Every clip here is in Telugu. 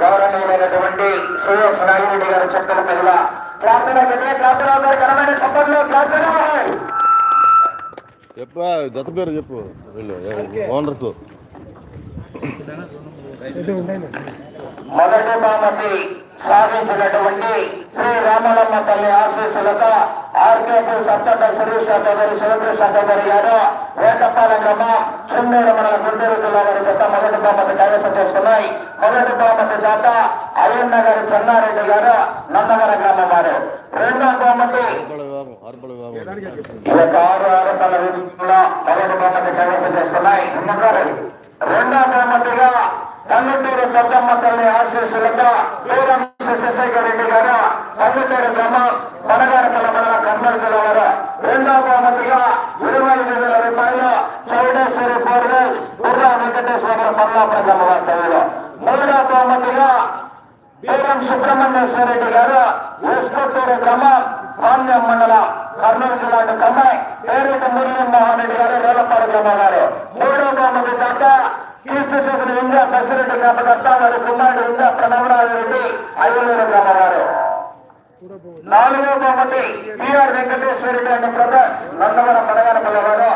గౌరవనీయులైనటువంటి శ్రీఎస్ నాగిరెడ్డి గారు చెప్పిన తగిన ప్రార్థన కదే ప్రార్థన గారు ఘనమైన సభల్లో ప్రార్థన చెప్పు జత పేరు చెప్పు. వీళ్ళు ఓనర్స్. మొదటి బామతి సాధించినటువంటి శ్రీ రామలమ్మ తల్లి ఆశీస్సులతో ఆర్కేపీ సప్తక శిరీష చౌదరి శివకృష్ణ చౌదరి గారు వేటపాలెం గ్రామం చుండూరు మండల గుంటూరు జిల్లా వారి గత మొదటి బామతి కైవసం చేసుకున్నాయి మొదటి బామతి దాత అయ్యన్న గారి చెన్నారెడ్డి గారు నందగర గ్రామం వారు. రెండో బహుమతి. ఈ యొక్క ఆరు ఆరుపల విధంలో మొదటి బహుమతి కైవసం చేసుకున్నాయి. రెండో బహుమతిగా కన్నుటూరు పెద్దమ్మ తల్లి ఆశీస్సులతో శశేఖర్ రెడ్డి గారు కన్నుటూరు గ్రామం పనగారపల్ల మండల కర్నూలు జిల్లా వారు. రెండో బహుమతిగా ఇరవై ఐదు వేల రూపాయలు చౌడేశ్వరి బోర్గస్ బుర్రా వెంకటేశ్వర పర్లాపుర గ్రామ వాస్తవ్యంలో. వీరం సుబ్రహ్మణ్యేశ్వర రెడ్డి గారు ఎస్కొత్తూరు గ్రామం పాండ్యం మండలం కర్నూలు జిల్లా కమ్మాయి పేరుట మురళీ మోహన్ రెడ్డి గారు రేలపాడు గ్రామం గారు మూడో గ్రామ దాత కీర్తి చేసిన ఇంజా బసిరెడ్డి గ్రామకర్త వారి కుమారుడు ఇంజా ప్రణవరాజు రెడ్డి అయ్యూరు గ్రామం గారు నాలుగో బహుమతి BR Venkateswara Reddy and brothers Nandavaram Padagarapalli వారు.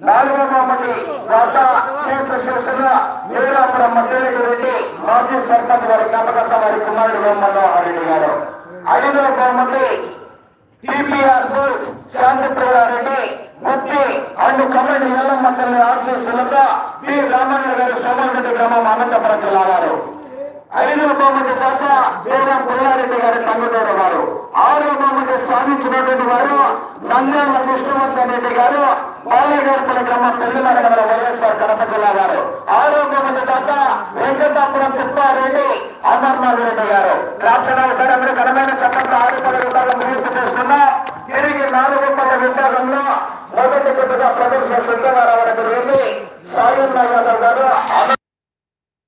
నాలుగో బహుమతి దాత కీర్తి శివసేన మీరాపురం మద్దిరెడ్డి రెడ్డి మాజీ సర్పంచ్ వారి జ్ఞాపకర్త వారి కుమారుడు వేం రెడ్డి గారు. ఐదో బహుమతి టిపిఆర్ బోస్ శాంతి ప్రియారెడ్డి ముక్తి అండ్ కమిటీ ఎల్లమ్మ తల్లి ఆశీస్సులతో పి రామన్న గారి సోమరెడ్డి గ్రామం అనంతపురం జిల్లా వారు. ఐదో బహుమతి దాత వీరం పుల్లారెడ్డి గారి తంగుటూరు వారు. ఆరో బహుమతి సాధించినటువంటి వారు నంద్యాల విష్ణువర్ధన్ రెడ్డి గారు బాలగర్పల గ్రామం పెళ్ళిమర వైఎస్ఆర్ కడప జిల్లా వారు. ఆరో కోదంపురం తిప్పారెడ్డి అమర్నాథ్ రెడ్డి గారు. రాష్ట్ర సరైన ఘనమైన చట్టంలో ఆరుపడ విభాగం నియమితి చేస్తున్నా. తిరిగి నాలుగు పద విభాగంలో మొదటి కొద్దిగా ప్రదర్శన సిద్ధంగా రావడం